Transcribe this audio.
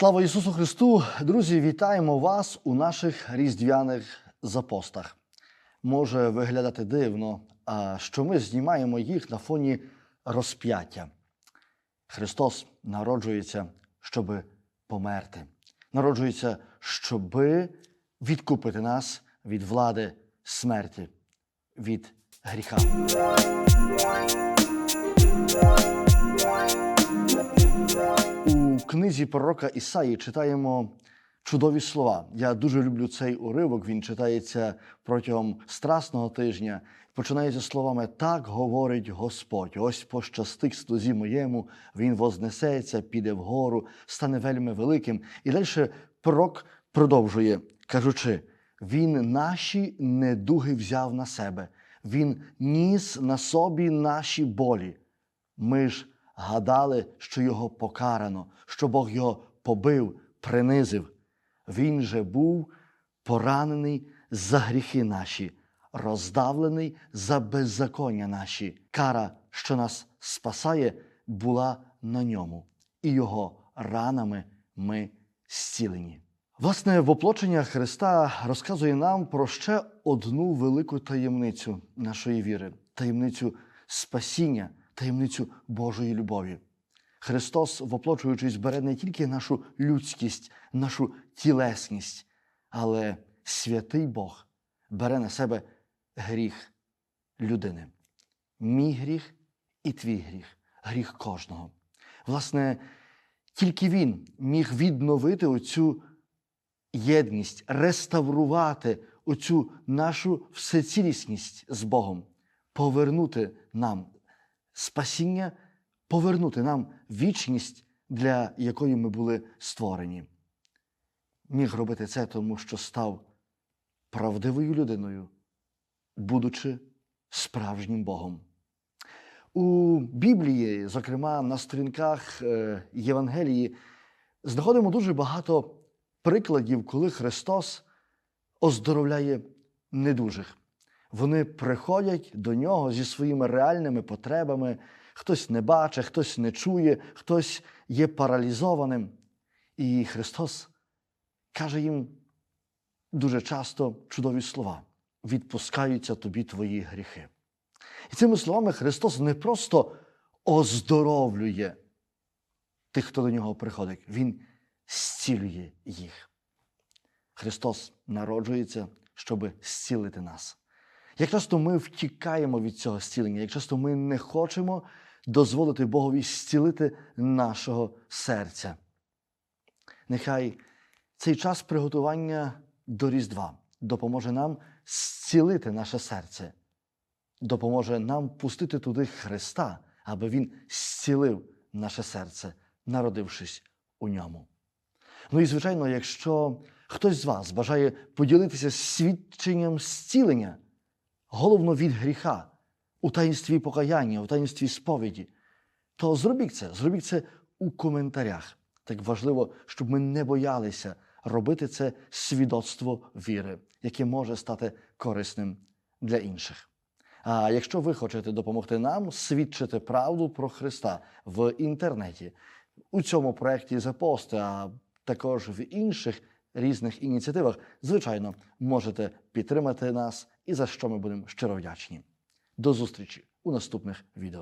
Слава Ісусу Христу! Друзі, вітаємо вас у наших різдвяних запостах. Може виглядати дивно, що ми знімаємо їх на фоні розп'яття. Христос народжується, щоби померти. Народжується, щоби відкупити нас від влади смерті, від гріха. Книзі пророка Ісаї читаємо чудові слова. Я дуже люблю цей уривок. Він читається протягом страсного тижня. Починається словами Так говорить Господь. Ось пощастить слузі моєму, він вознесеться, піде вгору, стане вельми великим. І далі пророк продовжує, кажучи: Він наші недуги взяв на себе, він ніс на собі наші болі. Ми ж гадали, що його покарано, що Бог його побив, принизив. Він же був поранений за гріхи наші, роздавлений за беззаконня наші. Кара, що нас спасає, була на ньому, і його ранами ми зцілені. Власне, воплочення Христа розказує нам про ще одну велику таємницю нашої віри, таємницю спасіння, таємницю Божої любові. Христос, воплочуючись, бере не тільки нашу людськість, нашу тілесність, але святий Бог бере на себе гріх людини. Мій гріх і твій гріх, гріх кожного. Власне, тільки Він міг відновити оцю єдність, реставрувати оцю нашу всецілісність з Богом, повернути нам спасіння, повернути нам вічність, для якої ми були створені. Міг робити це, тому що став правдивою людиною, будучи справжнім Богом. У Біблії, зокрема на сторінках е, Євангелії, знаходимо дуже багато прикладів, коли Христос оздоровляє недужих. Вони приходять до нього зі своїми реальними потребами. Хтось не бачить, хтось не чує, хтось є паралізованим. І Христос каже їм дуже часто чудові слова: відпускаються тобі твої гріхи. І цими словами Христос не просто оздоровлює тих, хто до нього приходить, Він зцілює їх. Христос народжується, щоб зцілити нас. Як часто ми втікаємо від цього зцілення, як часто ми не хочемо дозволити Богові зцілити нашого серця. Нехай цей час приготування до Різдва допоможе нам зцілити наше серце, допоможе нам пустити туди Христа, аби Він зцілив наше серце, народившись у ньому. Ну і, звичайно, якщо хтось з вас бажає поділитися свідченням зцілення, головно від гріха, у таїнстві покаяння, у таїнстві сповіді, то зробіть це, зробіть це у коментарях. Так важливо, щоб ми не боялися робити це свідоцтво віри, яке може стати корисним для інших. А якщо ви хочете допомогти нам свідчити правду про Христа в інтернеті, у цьому проєкті «Запости», а також в інших різних ініціативах, звичайно, можете підтримати нас і за що ми будемо щиро вдячні. До зустрічі у наступних відео.